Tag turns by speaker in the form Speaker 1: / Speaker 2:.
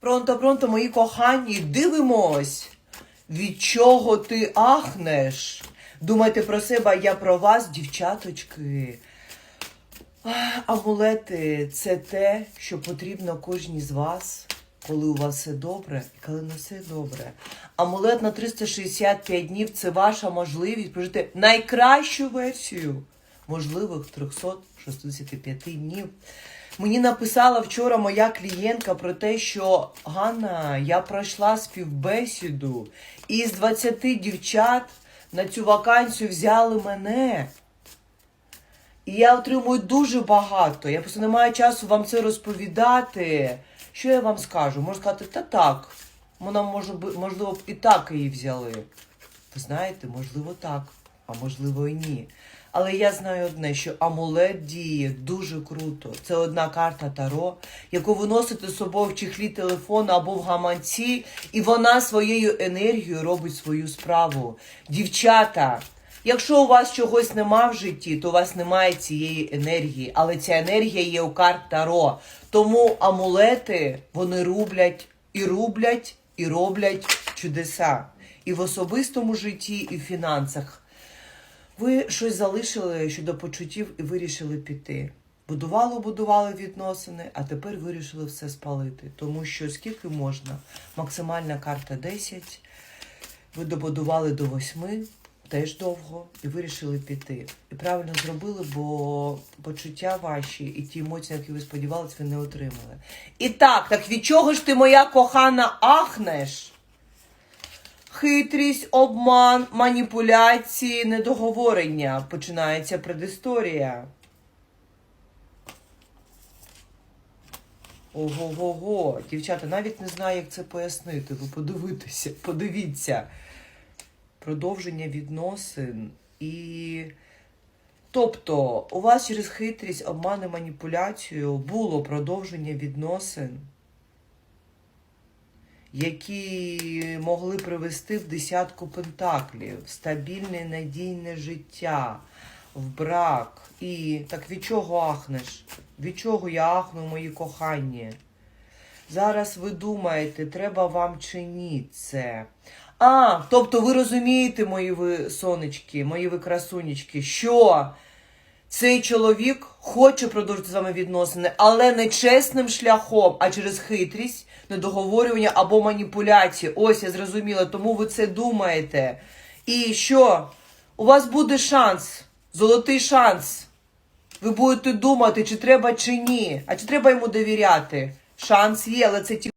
Speaker 1: Пронто, пронто, мої кохані, дивимось. Від чого ти ахнеш? Думайте про себе, я про вас, дівчаточки. Амулети це те, що потрібно кожній з вас, коли у вас все добре і коли не все добре. Амулет на 365 днів це ваша можливість прожити найкращу версію можливих 365 днів. Мені написала вчора моя клієнтка про те, що Ганна, я пройшла співбесіду, і з 20 дівчат на цю вакансію взяли мене. І я отримую дуже багато. Я просто не маю часу вам це розповідати. Що я вам скажу? Можу сказати, та так. Вона можливо, і так її взяли. Ви знаєте, можливо, так, а можливо і ні. Але я знаю одне, що амулет діє дуже круто. Це одна карта Таро, яку ви носите з собою в чехлі телефону або в гаманці, і вона своєю енергією робить свою справу. Дівчата, Якщо у вас чогось нема в житті, то у вас немає цієї енергії, але ця енергія є у карт Таро. Тому амулети вони рублять і рублять, і роблять чудеса. І в особистому житті, і в фінансах. Ви щось залишили щодо почуттів і вирішили піти. Будували, будували відносини, а тепер вирішили все спалити. Тому що скільки можна? Максимальна карта 10. Ви добудували до 8, теж довго, і вирішили піти. І правильно зробили, бо почуття ваші і ті емоції, які ви сподівалися, ви не отримали. І так, так від чого ж ти, моя кохана, ахнеш? Хитрість, обман, маніпуляції, недоговорення. Починається предісторія. Ого-го-го. Дівчата, навіть не знаю, як це пояснити. Ви подивитеся, подивіться. Продовження відносин і. Тобто, у вас через хитрість, обман і маніпуляцію було продовження відносин, які могли привести в десятку пентаклів, в стабільне надійне життя, в брак. І так від чого ахнеш? Від чого я ахну, мої кохані? Зараз ви думаєте, треба вам чи ні це. А, тобто ви розумієте, мої ви сонечки, мої ви красунечки, що цей чоловік хоче продовжити з вами відносини, але не чесним шляхом, а через хитрість, недоговорювання або маніпуляції. Ось я зрозуміла, тому ви це думаєте. І що? У вас буде шанс, золотий шанс. Ви будете думати, чи треба, чи ні. А чи треба йому довіряти? Шанс є, але це ті.